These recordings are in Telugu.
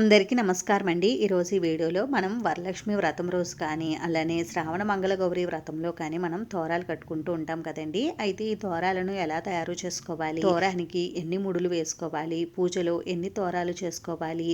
అందరికీ నమస్కారం అండి ఈరోజు ఈ వీడియోలో మనం వరలక్ష్మి వ్రతం రోజు కానీ అలానే శ్రావణ మంగళ గౌరి వ్రతంలో కానీ మనం తోరాలు కట్టుకుంటూ ఉంటాం కదండి. అయితే ఈ తోరాలను ఎలా తయారు చేసుకోవాలి? తోరానికి ఎన్ని ముడులు వేసుకోవాలి? పూజలో ఎన్ని తోరాలు చేసుకోవాలి?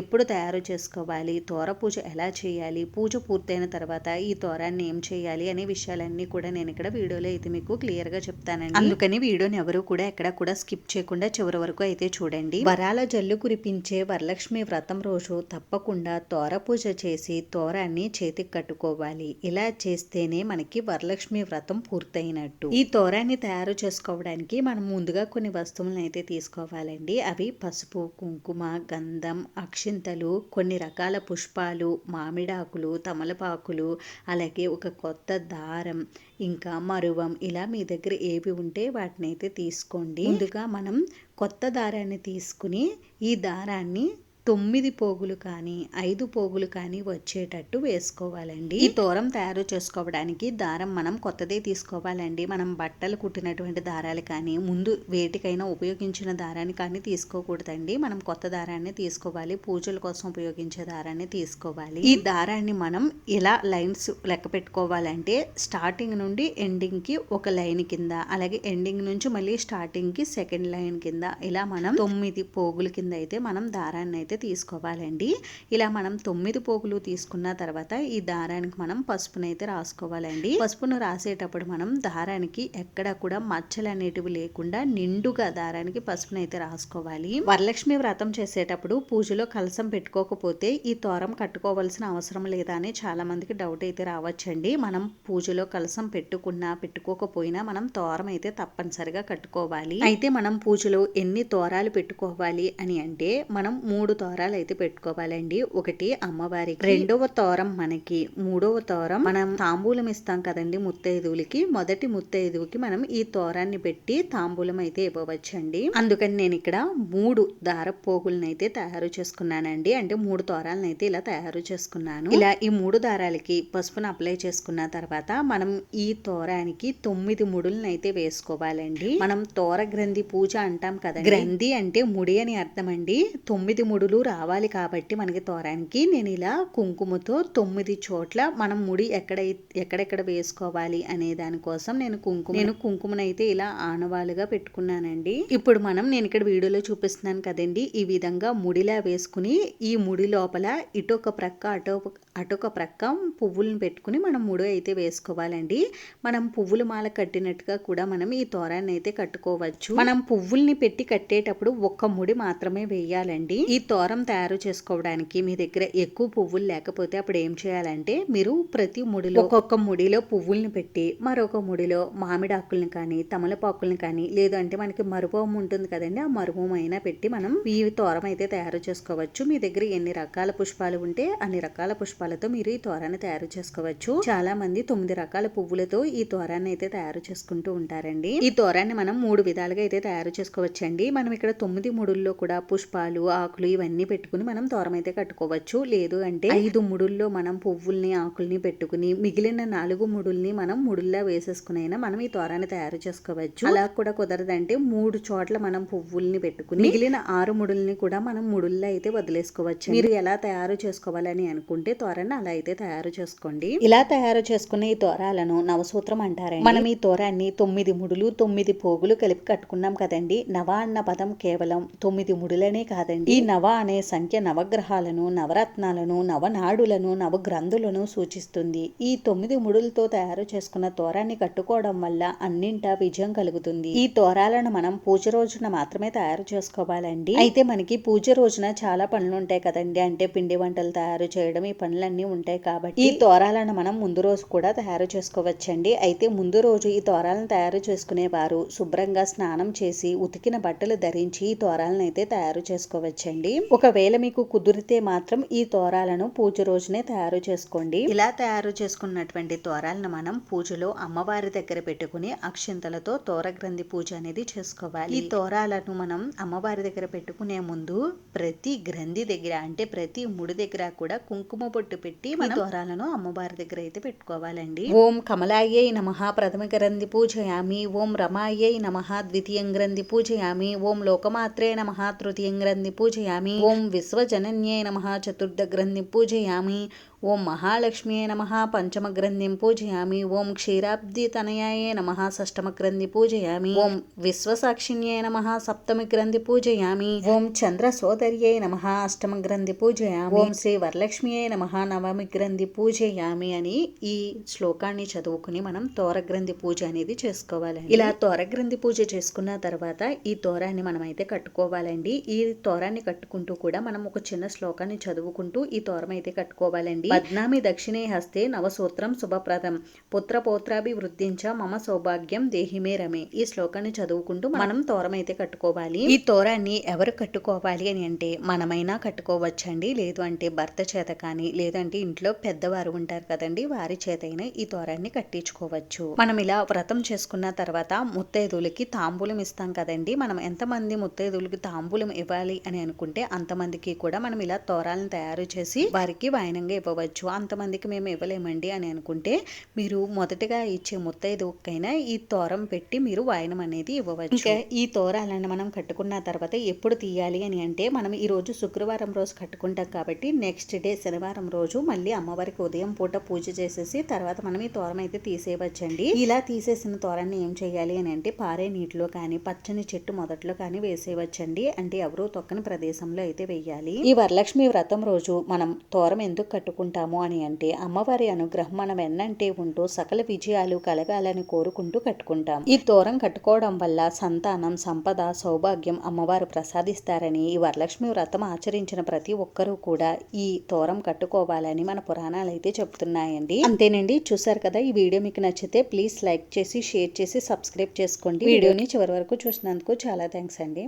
ఎప్పుడు తయారు చేసుకోవాలి? తోర పూజ ఎలా చేయాలి? పూజ పూర్తయిన తర్వాత ఈ తోరాన్ని ఏం చేయాలి అనే విషయాలన్నీ కూడా నేను ఇక్కడ వీడియోలో అయితే మీకు క్లియర్గా చెప్తానండి. అందుకని వీడియోని ఎవరు కూడా ఎక్కడ కూడా స్కిప్ చేయకుండా చివరి వరకు అయితే చూడండి. వరాల జల్లు కురిపించే వరలక్ష్మి వ్రతం వ్రతం రోజు తప్పకుండా తోర పూజ చేసి తోరాన్ని చేతికి కట్టుకోవాలి. ఇలా చేస్తేనే మనకి వరలక్ష్మి వ్రతం పూర్తయినట్టు. ఈ తోరాన్ని తయారు చేసుకోవడానికి మనం ముందుగా కొన్ని వస్తువులను అయితే తీసుకోవాలండి. అవి పసుపు కుంకుమ గంధం అక్షింతలు కొన్ని రకాల పుష్పాలు మామిడాకులు తమలపాకులు అలాగే ఒక కొత్త దారం ఇంకా మరువం ఇలా మీ దగ్గర ఏవి ఉంటే వాటిని అయితే తీసుకోండి. ముందుగా మనం కొత్త దారాన్ని తీసుకుని ఈ దారాన్ని తొమ్మిది పోగులు కానీ ఐదు పోగులు కానీ వచ్చేటట్టు వేసుకోవాలండి. ఈ తోరం తయారు చేసుకోవడానికి దారం మనం కొత్తదే తీసుకోవాలండి. మనం బట్టలు కుట్టినటువంటి దారాలు కానీ ముందు వేటికైనా ఉపయోగించిన దారాన్ని కానీ తీసుకోకూడదండి. మనం కొత్త దారాన్ని తీసుకోవాలి పూజల కోసం ఉపయోగించే దారాన్ని తీసుకోవాలి. ఈ దారాన్ని మనం ఎలా లైన్స్ లెక్క పెట్టుకోవాలంటే స్టార్టింగ్ నుండి ఎండింగ్కి ఒక లైన్ కింద అలాగే ఎండింగ్ నుంచి మళ్ళీ స్టార్టింగ్కి సెకండ్ లైన్ కింద ఇలా మనం తొమ్మిది పోగుల కింద అయితే మనం దారాన్ని అయితే తీసుకోవాలండి. ఇలా మనం తొమ్మిది పోగులు తీసుకున్న తర్వాత ఈ దారానికి మనం పసుపునైతే రాసుకోవాలండి. పసుపును రాసేటప్పుడు మనం దారానికి ఎక్కడ కూడా మచ్చలు అనేటివి లేకుండా నిండుగా దారానికి పసుపునైతే రాసుకోవాలి. వరలక్ష్మి వ్రతం చేసేటప్పుడు పూజలో కలసం పెట్టుకోకపోతే ఈ తోరం కట్టుకోవాల్సిన అవసరం లేదా అని చాలా మందికి డౌట్ అయితే రావచ్చండి. మనం పూజలో కలసం పెట్టుకున్నా పెట్టుకోకపోయినా మనం తోరం అయితే తప్పనిసరిగా కట్టుకోవాలి. అయితే మనం పూజలో ఎన్ని తోరాలు పెట్టుకోవాలి అని అంటే మనం మూడు తోరాలు అయితే పెట్టుకోవాలండి. ఒకటి అమ్మవారికి. రెండవ తోరం మనకి. మూడవ తోరం మనం తాంబూలం ఇస్తాం కదండి ముత్తైదువులకి. మొదటి ముత్తైదువుకి మనం ఈ తోరాన్ని పెట్టి తాంబూలం అయితే ఇవ్వవచ్చండి. అందుకని నేను ఇక్కడ మూడు దారపోగులను అయితే తయారు చేసుకున్నానండి. అంటే మూడు తోరాలను అయితే ఇలా తయారు చేసుకున్నాను. ఇలా ఈ మూడు దారాలకి పసుపును అప్లై చేసుకున్న తర్వాత మనం ఈ తోరానికి తొమ్మిది ముడులను అయితే వేసుకోవాలండి. మనం తోర గ్రంథి పూజ అంటాం కదా గ్రంథి అంటే ముడి అని అర్థం అండి తొమ్మిది ముడులు రావాలి కాబట్టి మనకి తోరానికి నేను ఇలా కుంకుమతో తొమ్మిది చోట్ల మనం ముడి ఎక్కడ ఎక్కడెక్కడ వేసుకోవాలి అనే దానికోసం నేను కుంకుమ నేను కుంకుమనైతే ఇలా ఆనవాలుగా పెట్టుకున్నానండి. ఇప్పుడు మనం నేను ఇక్కడ వీడియోలో చూపిస్తున్నాను కదండి ఈ విధంగా ముడిలా వేసుకుని ఈ ముడి లోపల ఇటొక ప్రక్క అటో అటొక ప్రక్క పువ్వులను పెట్టుకుని మనం ముడి అయితే వేసుకోవాలండి. మనం పువ్వుల మాల కట్టినట్టుగా కూడా మనం ఈ తోరాన్ని అయితే కట్టుకోవచ్చు. మనం పువ్వుల్ని పెట్టి కట్టేటప్పుడు ఒక్క ముడి మాత్రమే వేయాలండి. ఈ తో తయారు చేసుకోవడానికి మీ దగ్గర ఎక్కువ పువ్వులు లేకపోతే అప్పుడు ఏం చేయాలంటే మీరు ప్రతి ముడిలో ఒక్కొక్క ముడిలో పువ్వుల్ని పెట్టి మరొక ముడిలో మామిడాకుల్ని కానీ తమలపాకుల్ని కానీ లేదంటే మనకి మరుభవం ఉంటుంది కదండి ఆ మరుభవం అయినా పెట్టి మనం ఈ తోరం అయితే తయారు చేసుకోవచ్చు. మీ దగ్గర ఎన్ని రకాల పుష్పాలు ఉంటే అన్ని రకాల పుష్పాలతో మీరు ఈ తోరాన్ని తయారు చేసుకోవచ్చు. చాలా మంది తొమ్మిది రకాల పువ్వులతో ఈ తోరాన్ని అయితే తయారు చేసుకుంటూ ఉంటారండి. ఈ తోరాన్ని మనం మూడు విధాలుగా అయితే తయారు చేసుకోవచ్చండి. మనం ఇక్కడ తొమ్మిది ముడుల్లో కూడా పుష్పాలు ఆకులు ఇవన్నీ పెట్టుకుని మనం తోరం అయితే కట్టుకోవచ్చు. లేదు అంటే ఐదు ముడుల్లో మనం పువ్వుల్ని ఆకుల్ని పెట్టుకుని మిగిలిన నాలుగు ముడుల్ని మనం ముడుల్లా వేసేసుకునైనా మనం ఈ తోరాన్ని తయారు చేసుకోవచ్చు. అలా కూడా కుదరదంటే మూడు చోట్ల మనం పువ్వుల్ని పెట్టుకుని మిగిలిన ఆరు ముడుల్ని కూడా మనం ముడుల్లో అయితే వదిలేసుకోవచ్చు. మీరు ఎలా తయారు చేసుకోవాలని అనుకుంటే తోరాన్ని అలా అయితే తయారు చేసుకోండి. ఇలా తయారు చేసుకునే ఈ తోరాలను నవసూత్రం అంటారండి. మనం ఈ తోరాన్ని తొమ్మిది ముడులు తొమ్మిది పోగులు కలిపి కట్టుకున్నాం కదండి. నవ అన్న పదం కేవలం తొమ్మిది ముడులనే కాదండి. ఈ నవ అనే సంఖ్య నవగ్రహాలను నవరత్నాలను నవనాడులను నవగ్రంథులను సూచిస్తుంది. ఈ తొమ్మిది ముడులతో తయారు చేసుకున్న తోరాన్ని కట్టుకోవడం వల్ల అన్నింటా విజయం కలుగుతుంది. ఈ తోరాలను మనం పూజ రోజున మాత్రమే తయారు చేసుకోవాలండి. అయితే మనకి పూజ రోజున చాలా పనులు ఉంటాయి కదండి. అంటే పిండి వంటలు తయారు చేయడం ఈ పనులన్నీ ఉంటాయి కాబట్టి ఈ తోరాలను మనం ముందు రోజు కూడా తయారు చేసుకోవచ్చండి. అయితే ముందు రోజు ఈ తోరాలను తయారు చేసుకునే వారు శుభ్రంగా స్నానం చేసి ఉతికిన బట్టలు ధరించి ఈ తోరాలను అయితే తయారు చేసుకోవచ్చండి. ఒకవేళ మీకు కుదిరితే మాత్రం ఈ తోరాలను పూజ రోజునే తయారు చేసుకోండి. ఇలా తయారు చేసుకున్నటువంటి తోరాలను మనం పూజలో అమ్మవారి దగ్గర పెట్టుకుని అక్షింతలతో తోర గ్రంథి పూజ అనేది చేసుకోవాలి. ఈ తోరాలను మనం అమ్మవారి దగ్గర పెట్టుకునే ముందు ప్రతి గ్రంథి దగ్గర అంటే ప్రతి ముడి దగ్గర కూడా కుంకుమ బొట్టు పెట్టి మన తోరాలను అమ్మవారి దగ్గర అయితే పెట్టుకోవాలండి. ఓం కమలాయ్యై నమ ప్రథమ గ్రంథి పూజయామి. ఓం రమాయ్యై నమ ద్వితీయం గ్రంథి పూజయామి. ఓం లోకమాత్రే నమ తృతీయం గ్రంథి పూజయామి. ఓం విశ్వజనన్యే నమ చతుర్థ గ్రంథి పూజయామి. ఓం మహాలక్ష్మ్యే నమ పంచమ గ్రంథిం పూజయామి. ఓం క్షీరాబ్ది తనయాయే నమ షష్టమ గ్రంథి పూజయామి. ఓం విశ్వసాక్షిణ్యే నమ సప్తమి గ్రంథి పూజయామి. ఓం చంద్ర సోదర్యే నమ అష్టమ గ్రంథి పూజయామి. ఓం శ్రీ వరలక్ష్మియే నమ నవమి గ్రంథి పూజయామి అని ఈ శ్లోకాన్ని చదువుకుని మనం తోరగ్రంథి పూజ అనేది చేసుకోవాలి ఇలా తోరగ్రంథి పూజ చేసుకున్న తర్వాత ఈ తోరాన్ని మనం అయితే కట్టుకోవాలండి. ఈ తోరాన్ని కట్టుకుంటూ కూడా మనం ఒక చిన్న శ్లోకాన్ని చదువుకుంటూ ఈ తోరం అయితే కట్టుకోవాలండి. పద్నామి దక్షిణే హస్తే నవసూత్రం శుభప్రదం. పుత్రపోత్రాభివృద్ధించ మమ సౌభాగ్యం దేహిమే రమే. ఈ శ్లోకాన్ని చదువుకుంటూ మనం తోరమైతే కట్టుకోవాలి. ఈ తోరాన్ని ఎవరు కట్టుకోవాలి అని అంటే మనమైనా కట్టుకోవచ్చండి. లేదు అంటే భర్త చేత కానీ లేదంటే ఇంట్లో పెద్దవారు ఉంటారు కదండి వారి చేతైనా ఈ తోరాన్ని కట్టించుకోవచ్చు. మనం ఇలా వ్రతం చేసుకున్న తర్వాత ముత్తైదులకి తాంబూలం ఇస్తాం కదండి. మనం ఎంతమంది ముత్తైదులకి తాంబూలం ఇవ్వాలి అని అనుకుంటే అంతమందికి కూడా మనం ఇలా తోరాలను తయారు చేసి వారికి వాయనంగా ఇవ్వవచ్చు. ఇవ్వచ్చు అంతమందికి మేము ఇవ్వలేమండి అని అనుకుంటే మీరు మొదటగా ఇచ్చే ముత్తైదుకైనా ఈ తోరం పెట్టి మీరు వాయనం అనేది ఇవ్వవచ్చు. ఇంకా ఈ తోరాలను మనం కట్టుకున్న తర్వాత ఎప్పుడు తీయాలి అని అంటే మనం ఈరోజు శుక్రవారం రోజు కట్టుకుంటాం కాబట్టి నెక్స్ట్ డే శనివారం రోజు మళ్ళీ అమ్మవారికి ఉదయం పూట పూజ చేసేసి తర్వాత మనం ఈ తోరం అయితే తీసేయవచ్చండి. ఇలా తీసేసిన తోరాన్ని ఏం చేయాలి అని అంటే పారే నీటిలో కానీ పచ్చని చెట్టు మొదట్లో కానీ వేసేయవచ్చండి. అంటే ఎవరు తొక్కని ప్రదేశంలో అయితే వేయాలి. ఈ వరలక్ష్మి వ్రతం రోజు మనం తోరం ఎందుకు కట్టుకుంటాము అని అంటే అమ్మవారి అనుగ్రహం మనం ఎన్నంటే ఉంటూ సకల విజయాలు కలగాలని కోరుకుంటూ కట్టుకుంటాం. ఈ తోరం కట్టుకోవడం వల్ల సంతానం సంపద సౌభాగ్యం అమ్మవారు ప్రసాదిస్తారని ఈ వరలక్ష్మి వ్రతం ఆచరించిన ప్రతి ఒక్కరూ కూడా ఈ తోరం కట్టుకోవాలని మన పురాణాలు అయితే చెప్తున్నాయండి అంతేనండి చూసారు కదా ఈ వీడియో మీకు నచ్చితే ప్లీజ్ లైక్ చేసి షేర్ చేసి సబ్స్క్రైబ్ చేసుకోండి. వీడియోని చివరి వరకు చూసినందుకు చాలా థ్యాంక్స్ అండి.